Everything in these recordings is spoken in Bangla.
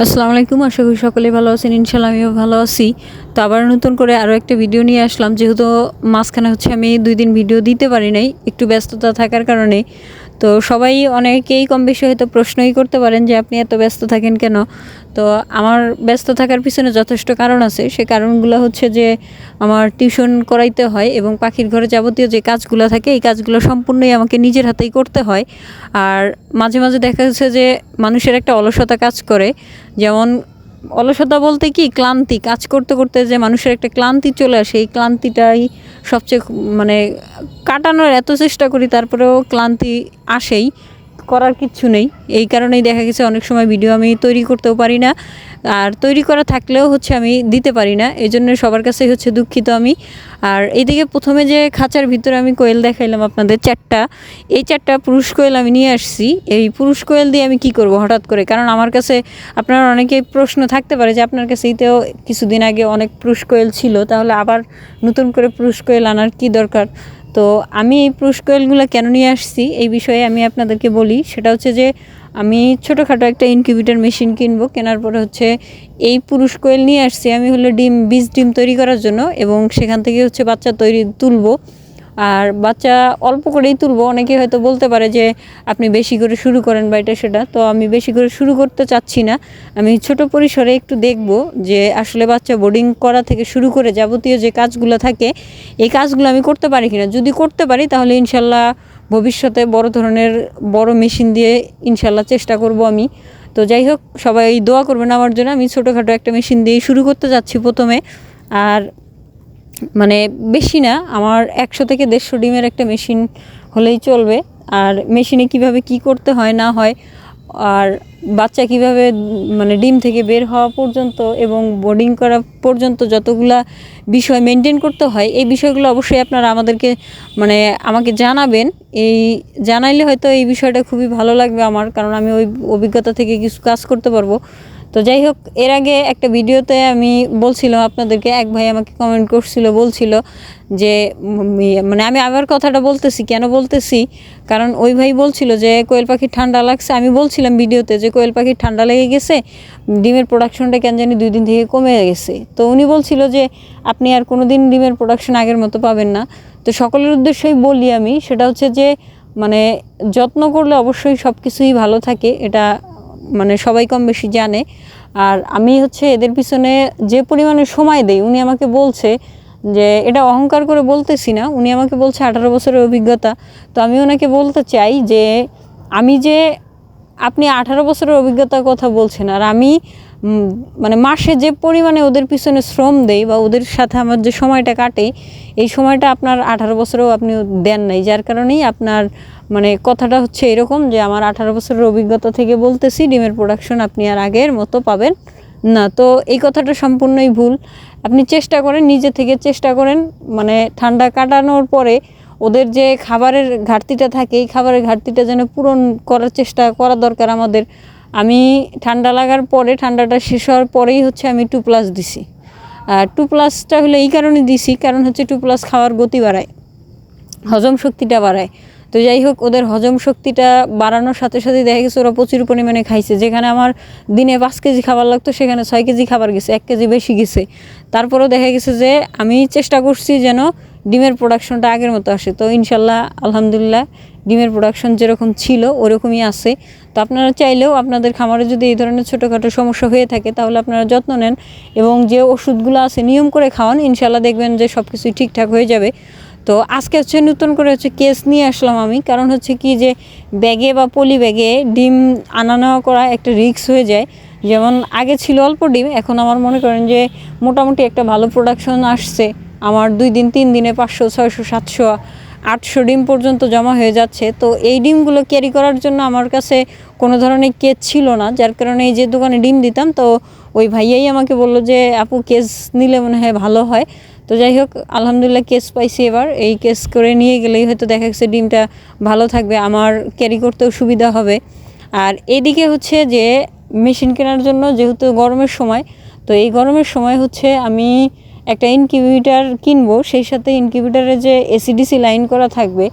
আসসালামু আলাইকুম, আশা করি সকলে ভালো আছেন। ইনশাল্লাহ আমিও ভালো আছি। তো আবার নতুন করে আরও একটা ভিডিও নিয়ে আসলাম। যেহেতু মাঝখানে হচ্ছে আমি দুই দিন ভিডিও দিতে পারি নাই, একটু ব্যস্ততা থাকার কারণে। তো সবাই অনেকেই কম বেশি হয়তো প্রশ্নই করতে পারেন যে আপনি এত ব্যস্ত থাকেন কেন? তো আমার ব্যস্ত থাকার পিছনে যথেষ্ট কারণ আছে। সে কারণগুলো হচ্ছে যে আমার টিউশন করাইতে হয় এবং পাখির ঘরে যাবতীয় যে কাজগুলো থাকে, এই কাজগুলো সম্পূর্ণই আমাকে নিজের হাতেই করতে হয়। আর মাঝে মাঝে দেখা যাচ্ছে যে মানুষের একটা অলসতা কাজ করে। যেমন অলসতা বলতে কি? ক্লান্তি। কাজ করতে করতে যে মানুষের একটা ক্লান্তি চলে আসে, এই ক্লান্তিটাই সবচেয়ে মানে কাটানোর এত চেষ্টা করি তারপরেও ক্লান্তি আসেই। করার কিচ্ছু নেই। এই কারণেই দেখা গেছে অনেক সময় ভিডিও আমি তৈরি করতেও পারি না। আর তৈরি করা থাকলেও হচ্ছে আমি দিতে পারি না। এই জন্য সবার কাছেই হচ্ছে দুঃখিত আমি। আর এইদিকে প্রথমে যে খাঁচার ভিতরে আমি কোয়েল দেখাইলাম আপনাদের চারটা এই চারটা পুরুষ কোয়েল আমি নিয়ে আসছি। এই পুরুষ কোয়েল দিয়ে আমি কি করব হঠাৎ করে? কারণ আমার কাছে আপনার অনেকে প্রশ্ন থাকতে পারে যে আপনার কাছে ইতেও কিছুদিন আগে অনেক পুরুষ কোয়েল ছিল, তাহলে আবার নতুন করে পুরুষ কোয়েল আনার কি দরকার? তো আমি এই পুরুষ কেন নিয়ে আসছি এই বিষয়ে আমি আপনাদেরকে বলি। সেটা হচ্ছে যে আমি ছোটোখাটো একটা ইনকিউবেটার মেশিন কিনবো, কেনার পরে হচ্ছে এই পুরুষ কোয়েল নিয়ে আসছি আমি হলো ডিম, বীজ ডিম তৈরি করার জন্য এবং সেখান থেকে হচ্ছে বাচ্চা তৈরি তুলবো। আর বাচ্চা অল্প করেই তুলবো। অনেকে হয়তো বলতে পারে যে, আপনি বেশি করে শুরু করেন বা এটা সেটা। তো আমি বেশি করে শুরু করতে চাচ্ছি না। আমি ছোট পরিসরে একটু দেখব যে, আসলে বাচ্চা বোর্ডিং করা থেকে শুরু করে যাবতীয় যে কাজগুলো থাকে, এই কাজগুলো আমি করতে পারি কিনা? যদি করতে পারি, তাহলে ইনশাল্লাহ ভবিষ্যতে বড় ধরনের বড় মেশিন দিয়ে ইনশাল্লাহ চেষ্টা করব আমি। তো যাই হোক, সবাই দোয়া করবেন আমার জন্য। আমি ছোটোখাটো একটা মেশিন দিয়ে শুরু করতে যাচ্ছি প্রথমে। আর মানে বেশি না, আমার একশো থেকে দেড়শো ডিমের একটা মেশিন হলেই চলবে। আর মেশিনে কীভাবে কি করতে হয়, না হয়, আর বাচ্চা কীভাবে মানে ডিম থেকে বের হওয়া পর্যন্ত এবং বোর্ডিং করা পর্যন্ত যতগুলা বিষয় মেনটেন করতে হয়, এই বিষয়গুলো অবশ্যই আপনারা আমাদেরকে মানে আমাকে জানাবেন। এই জানাইলে হয়তো এই বিষয়টা খুবই ভালো লাগবে আমার, কারণ আমি ওই অভিজ্ঞতা থেকে কিছু কাজ করতে পারব। তো যাই হোক এর আগে একটা ভিডিওতে আমি বলছিলাম আপনাদেরকে এক ভাই আমাকে কমেন্ট করছিল বলছিল যে ইয়ে, মানে আমি আবার কথাটা বলতেছি কেন বলতেছি? কারণ ওই ভাই বলছিল যে কোয়েল পাখির ঠান্ডা লাগছে। আমি বলছিলাম ভিডিওতে যে কোয়েল পাখির ঠান্ডা লেগে গেছে ডিমের প্রোডাকশনটা কেন জানি দুই দিন থেকে কমে গেছে। তো উনি বলছিল যে আপনি আর কোনো দিন ডিমের প্রোডাকশন আগের মতো পাবেন না। তো সকলের উদ্দেশ্যেই বলি আমি সেটা হচ্ছে যে মানে যত্ন করলে অবশ্যই সব কিছুই ভালো থাকে এটা মানে সবাই কম বেশি জানে। আর আমি হচ্ছে এদের পিছনে যে পরিমাণে সময় দেই, উনি আমাকে বলছে যে, এটা অহংকার করে বলতেছি না, উনি আমাকে বলছে আঠারো বছরের অভিজ্ঞতা। তো আমি ওনাকে বলতে চাই যে, আমি যে আপনি আঠারো বছরের অভিজ্ঞতার কথা বলছেন, আর আমি মানে মাসে যে পরিমাণে ওদের পিছনে শ্রম দেই বা ওদের সাথে আমার যে সময়টা কাটে, এই সময়টা আপনার আঠারো বছরেও আপনি দেন নাই। যার কারণেই আপনার মানে কথাটা হচ্ছে এরকম যে আমার আঠারো বছরের অভিজ্ঞতা থেকে বলতেছি, ডিমের প্রোডাকশন আপনি আর আগের মতো পাবেন না। তো এই কথাটা সম্পূর্ণই ভুল। আপনি চেষ্টা করেন, নিজে থেকে চেষ্টা করেন মানে ঠান্ডা কাটানোর পরে ওদের যে খাবারের ঘাটতিটা থাকে, এই খাবারের ঘাটতিটা যেন পূরণ করার চেষ্টা করা দরকার আমাদের। আমি ঠান্ডা লাগার পরে, ঠান্ডাটা শেষ হওয়ার পরেই হচ্ছে আমি টু প্লাস দিছি। আর টু প্লাসটা হলো এই কারণে দিছি, কারণ হচ্ছে টু প্লাস খাওয়ার গতি বাড়ায়, হজম শক্তিটা বাড়ায়। তো যাই হোক, ওদের হজম শক্তিটা বাড়ানোর সাথে সাথে দেখা গেছে ওরা প্রচুর পরিমাণে খাইছে। যেখানে আমার দিনে পাঁচ কেজি খাবার লাগতো, সেখানে ছয় কেজি খাবার গেছে, এক কেজি বেশি গেছে। তারপরেও দেখা গেছে যে আমি চেষ্টা করছি যেন ডিমের প্রোডাকশনটা আগের মতো আসে। তো ইনশাল্লাহ, আলহামদুলিল্লাহ, ডিমের প্রোডাকশন যেরকম ছিল, ওরকমই আছে। তো আপনারা চাইলেও আপনাদের খামারে যদি এই ধরনের ছোটোখাটো সমস্যা হয়ে থাকে, তাহলে আপনারা যত্ন নেন এবং যে ওষুধগুলো আছে নিয়ম করে খাওয়ান, ইনশাল্লাহ দেখবেন যে সব কিছুই ঠিকঠাক হয়ে যাবে। তো আজকে হচ্ছে নতুন করে হচ্ছে কেস নিয়ে আসলাম আমি। কারণ হচ্ছে কি যে, ব্যাগে বা পলি ব্যাগে ডিম আনা নেওয়া করা একটা রিস্ক হয়ে যায়। যেমন আগে ছিল অল্প ডিম, এখন আমার মনে করেন যে মোটামুটি একটা ভালো প্রোডাকশন আসছে। আমার দুই দিন, তিন দিনে পাঁচশো, ছয়শো, সাতশো, আটশো ডিম পর্যন্ত জমা হয়ে যাচ্ছে। তো এই ডিমগুলো ক্যারি করার জন্য আমার কাছে কোনো ধরনের কেস ছিল না, যার কারণে এই যে দোকানে ডিম দিতাম, তো ওই ভাইয়াই আমাকে বলল যে, আপু কেস নিলে মনে হয় ভালো হয়। তো যাই হোক, আলহামদুলিল্লাহ কেস পাইছি এবার। এই কেস করে নিয়ে গেলেই হয়তো দেখা গেছে ডিমটা ভালো থাকবে, আমার ক্যারি করতেও সুবিধা হবে। আর এদিকে হচ্ছে যে মেশিন কেনার জন্য যেহেতু গরমের সময়, তো এই গরমের সময় হচ্ছে আমি একটা ইনকিউবেটার কিনবো, সেই সাথে ইনকিউবেটারে যে এসিডিসি লাইন করা থাকবে,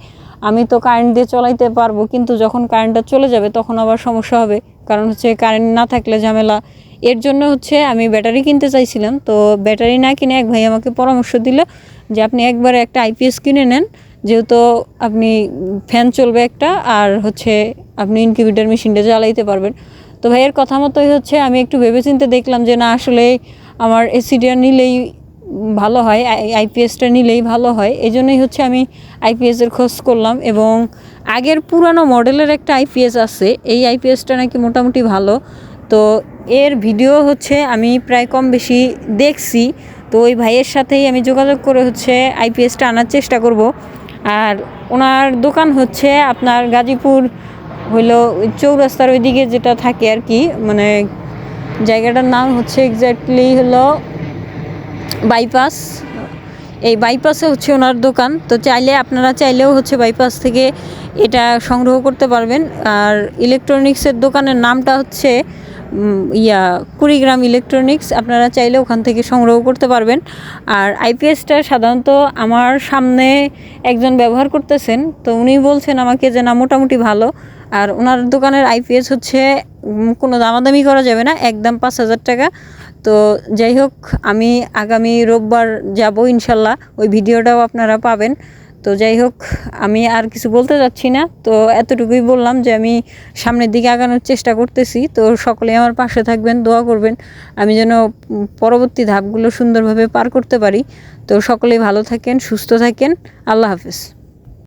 আমি তো কারেন্ট দিয়ে চলাইতে পারব, কিন্তু যখন কারেন্টটা চলে যাবে তখন আবার সমস্যা হবে। কারণ হচ্ছে কারেন্ট না থাকলে ঝামেলা। এর জন্য হচ্ছে আমি ব্যাটারি কিনতে চাইছিলাম, তো ব্যাটারি না কিনে এক ভাই আমাকে পরামর্শ দিল যে আপনি একবারে একটা আইপিএস কিনে নেন, যেহেতু আপনি ফ্যান চলবে একটা, আর হচ্ছে আপনি ইনকিউবেটার মেশিনটা চালাইতে পারবেন। তো ভাইয়ের কথা মতোই হচ্ছে আমি একটু ভেবেচিন্তে দেখলাম যে না আসলে আমার এসিডিআর নিলেই ভালো হয় আইপিএসটা নিলেই ভালো হয়। এই জন্যই হচ্ছে আমি আইপিএসের খোঁজ করলাম এবং আগের পুরানো মডেলের একটা আইপিএস আছে, এই আইপিএসটা নাকি মোটামুটি ভালো। তো এর ভিডিও হচ্ছে আমি প্রায় কম বেশি দেখছি। তো ওই ভাইয়ের সাথেই আমি যোগাযোগ করে হচ্ছে আইপিএসটা আনার চেষ্টা করব। আর ওনার দোকান হচ্ছে আপনার গাজীপুর হইল চৌরাস্তার ওইদিকে যেটা থাকে আর কি মানে জায়গাটার নাম হচ্ছে এক্স্যাক্টলি হলো বাইপাস এই বাইপাসে হচ্ছে ওনার দোকান। তো চাইলে আপনারা চাইলেও হচ্ছে বাইপাস থেকে এটা সংগ্রহ করতে পারবেন। আর ইলেকট্রনিক্সের দোকানের নামটা হচ্ছে ইয়া, কুড়িগ্রাম ইলেকট্রনিক্স আপনারা চাইলে ওখান থেকে সংগ্রহ করতে পারবেন। আর আইপিএসটা সাধারণত আমার সামনে একজন ব্যবহার করতেছেন। তো উনি বলছেন আমাকে যে, না, মোটামুটি ভালো। আর ওনার দোকানের আইপিএস হচ্ছে কোনো দামাদামি করা যাবে না। একদম পাঁচ হাজার টাকা। তো যাই হোক, আমি আগামী রোববার যাব ইনশাল্লাহ। ওই ভিডিওটাও আপনারা পাবেন। তো যাই হোক, আমি আর কিছু বলতে যাচ্ছি না। তো এতটুকুই বললাম যে, আমি সামনের দিকে আগানোর চেষ্টা করতেছি। তো সকলে আমার পাশে থাকবেন, দোয়া করবেন। আমি যেন পরবর্তী ধাপগুলো সুন্দরভাবে পার করতে পারি। তো সকলেই ভালো থাকেন, সুস্থ থাকেন। আল্লাহ হাফেজ।